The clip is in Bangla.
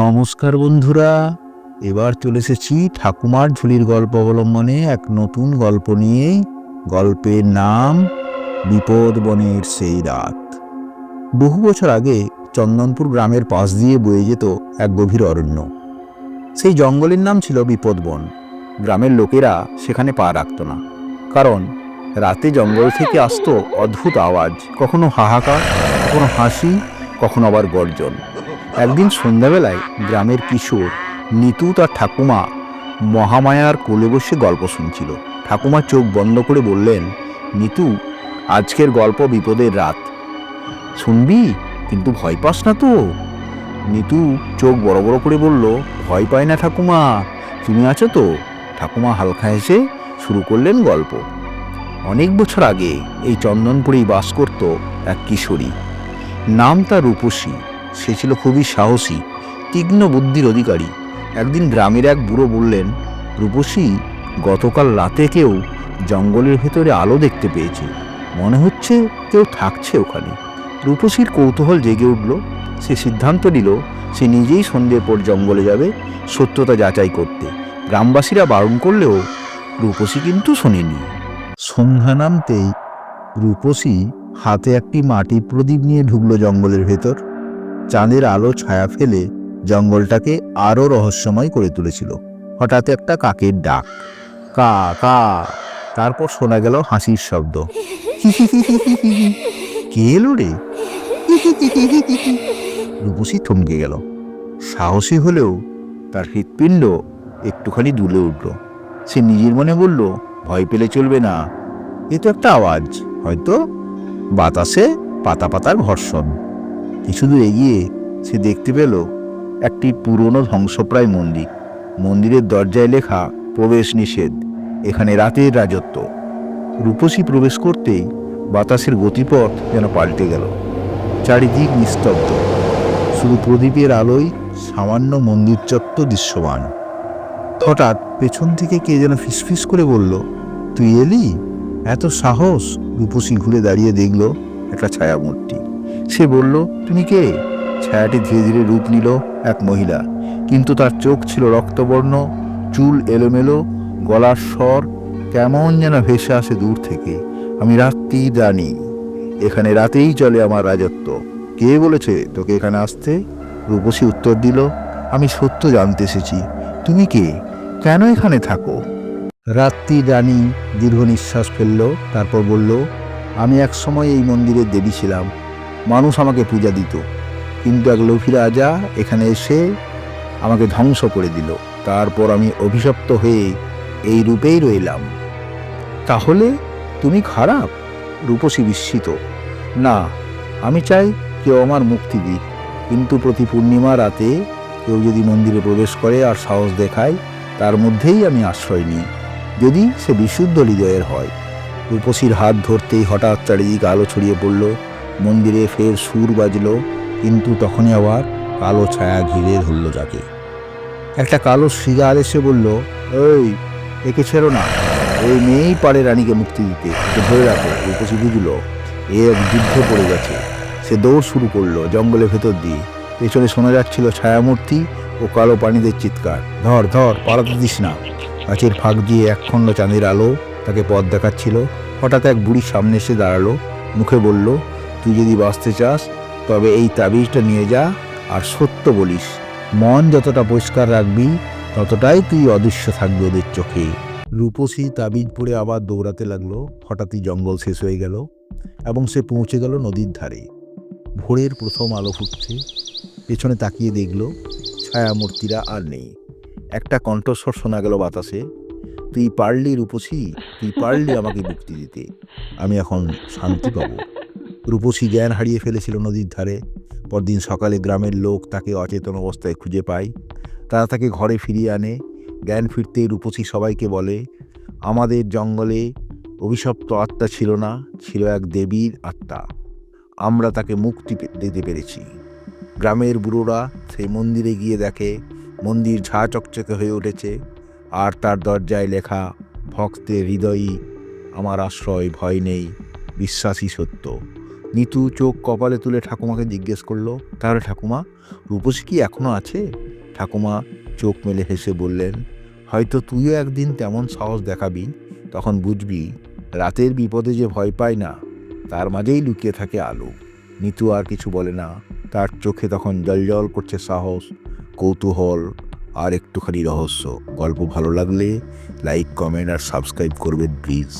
নমস্কার বন্ধুরা, এবার চলে এসেছি ঠাকুমার ঝুলির গল্প অবলম্বনে এক নতুন গল্প নিয়ে। গল্পের নাম, বিপদ বনের সেই রাত। বহু বছর আগে চন্দনপুর গ্রামের পাশ দিয়ে বয়ে যেত এক গভীর অরণ্য। সেই জঙ্গলের নাম ছিল বিপদবন গ্রামের লোকেরা সেখানে পা রাখত না। কারণ রাতে জঙ্গল থেকে আসতো অদ্ভুত আওয়াজ, কখনো হাহাকার, কখনো হাসি, কখনো আবার গর্জন। একদিন সন্ধ্যাবেলায় গ্রামের কিশোর নিতু তার ঠাকুমা মহামায়ার কোলে বসে গল্প শুনছিল। ঠাকুমা চোখ বন্ধ করে বললেন, নিতু, আজকের গল্প বিপদের রাত। শুনবি? কিন্তু ভয় পাস না তো? নিতু চোখ বড় বড় করে বলল, ভয় পায় না ঠাকুমা। তুমি আছো তো? ঠাকুমা হালকা হেসে শুরু করলেন গল্প। অনেক বছর আগে এই চন্দনপুরেই বাস করত এক কিশোরী। নাম তার রূপসী। সে ছিল খুবই সাহসী, তীক্ষ্ণ বুদ্ধির অধিকারী। একদিন গ্রামের এক বুড়ো বললেন, রূপসী, গতকাল রাতে কেউ জঙ্গলের ভেতরে আলো দেখতে পেয়েছে। মনে হচ্ছে কেউ থাকছে ওখানে। রূপসীর কৌতূহল জেগে উঠল। সে সিদ্ধান্ত নিল, সে নিজেই সন্ধ্যের পর জঙ্গলে যাবে সত্যতা যাচাই করতে। গ্রামবাসীরা বারণ করলেও রূপসী কিন্তু শোনেনি। সন্ধ্যা নামতেই রূপসী হাতে একটি মাটির প্রদীপ নিয়ে ঢুকলো জঙ্গলের ভেতর। চাঁদের আলো ছায়া ফেলে জঙ্গলটাকে আরও রহস্যময় করে তুলেছিল। হঠাৎ একটা কাকের ডাক। কা কা। তারপর শোনা গেল হাসির শব্দ। কে এলো রে? রূপসী থমকে গেল। সাহসী হলেও তার হৃৎপিণ্ড একটুখানি দুলে উঠল। সে নিজের মনে বলল, ভয় পেলে চলবে না। এ তো একটা আওয়াজ, হয়তো বাতাসে পাতা পাতার ঘর্ষণ। কিছু দূর এগিয়ে সে দেখতে পেল একটি পুরনো ধ্বংসপ্রায় মন্দির। মন্দিরের দরজায় লেখা প্রবেশ নিষেধ, এখানে রাতের রাজত্ব। রূপসী প্রবেশ করতেই বাতাসের গতিপথ যেন পাল্টে গেল। চারিদিক নিস্তব্ধ। শুধু প্রদীপের আলোয় সামান্য মন্দির চত্বর দৃশ্যমান। হঠাৎ পেছন থেকে কে যেন ফিসফিস করে বলল, তুই এলি? এত সাহস রূপসী ঘুরে দাঁড়িয়ে দেখল একটা ছায়ামূর্তি। সে বলল, তুমি কে? ছায়াটি ধীরে ধীরে রূপ নিল এক মহিলা। কিন্তু তার চোখ ছিল রক্তবর্ণ, চুল এলোমেলো, গলার স্বর কেমন যেন ভেসে আসে দূর থেকে। আমি রাত্রি জানি, এখানে রাতেই চলে আমার রাজত্ব। কে বলেছে তোকে এখানে আসতে? রূপসী উত্তর দিল, আমি সত্য জানতে এসেছি। তুমি কে? কেন এখানে থাকো? রাত্রি রানী দীর্ঘ নিঃশ্বাস ফেলল, তারপর বলল, আমি এক সময় এই মন্দিরের দেবী ছিলাম। মানুষ আমাকে পূজা দিত। কিন্তু এক লোভী রাজা এখানে এসে আমাকে ধ্বংস করে দিল। তারপর আমি অভিশপ্ত হয়ে এই রূপেই রইলাম। তাহলে তুমি খারাপ? রূপসী বিস্মিত। না, আমি চাই কেউ আমার মুক্তি দিক। কিন্তু প্রতি পূর্ণিমা রাতে কেউ যদি মন্দিরে প্রবেশ করে আর সাহস দেখায়, তার মধ্যেই আমি আশ্রয় নিই। যদি সে বিশুদ্ধ হৃদয়ের হয়। রূপসীর হাত ধরতেই হঠাৎ চারিদিক আলো ছড়িয়ে পড়ল। মন্দিরে ফের সুর বাজল, কিন্তু তখনই আবার কালো ছায়া ঘিরে ধরল যাকে। একটা কালো শিগার এসে বলল ওই একে ছেড়ো না। ওই মেয়েই পারে রানীকে মুক্তি দিতে। একে ধরে রাখো রূপসী বুঝল এ এক যুদ্ধে পড়ে গেছে। সে দৌড় শুরু করল, জঙ্গলের ভেতর দিয়ে। পেছনে শোনা যাচ্ছিল ছায়ামূর্তি ও কালো পানিদের চিৎকার। ধর ধর, পালাতে দিস না। গাছের ফাঁক দিয়ে একখণ্ড চাঁদের আলো তাকে পথ দেখাচ্ছিল। হঠাৎ এক বুড়ির সামনে এসে দাঁড়াল, মুখে বলল তুই যদি বাঁচতে চাস, তবে এই তাবিজটা নিয়ে যা আর সত্য বলিস। মন যতটা পরিষ্কার রাখবি, ততটাই তুই অদৃশ্য থাকবি ওদের চোখে। রূপসী তাবিজ পরে আবার দৌড়াতে লাগল। হঠাৎই জঙ্গল শেষ হয়ে গেল এবং সে পৌঁছে গেল নদীর ধারে। ভোরের প্রথম আলো ফুটছে। পেছনে তাকিয়ে দেখল, ছায়ামূর্তিরা আর নেই। একটা কণ্ঠস্বর শোনা গেল বাতাসে, তুই পারলি রূপসী, তুই পারলি আমাকে মুক্তি দিতে। আমি এখন শান্তি পাব। রূপসী জ্ঞান হারিয়ে ফেলেছিল নদীর ধারে। পরদিন সকালে গ্রামের লোক তাকে অচেতন অবস্থায় খুঁজে পায়। তারা তাকে ঘরে ফিরিয়ে আনে। জ্ঞান ফিরতেই রূপসী সবাইকে বলে, আমাদের জঙ্গলে অভিশপ্ত আত্মা ছিল না, ছিল এক দেবীর আত্মা। আমরা তাকে মুক্তি দিতে পেরেছি। গ্রামের বুড়োরা সেই মন্দিরে গিয়ে দেখে, মন্দির ঝা চকচকে হয়ে উঠেছে। আর তার দরজায় লেখা, ভক্তের হৃদয়ই আমার আশ্রয় ভয় নেই, বিশ্বাসই সত্য। নিতু চোখ কপালে তুলে ঠাকুমাকে জিজ্ঞেস করল, তাহলে ঠাকুমা, রূপসী কি এখনও আছে? ঠাকুমা চোখ মেলে হেসে বললেন, হয়তো তুইও একদিন তেমন সাহস দেখাবি, তখন বুঝবি রাতের বিপদে যে ভয় পায় না, তার মাঝেই লুকিয়ে থাকে আলো। নিতু আর কিছু বলে না, তার চোখে তখন জল করছে সাহস, কৌতূহল আর একটুখানি রহস্য। গল্প ভালো লাগলে লাইক, কমেন্ট আর সাবস্ক্রাইব করবেন প্লিজ।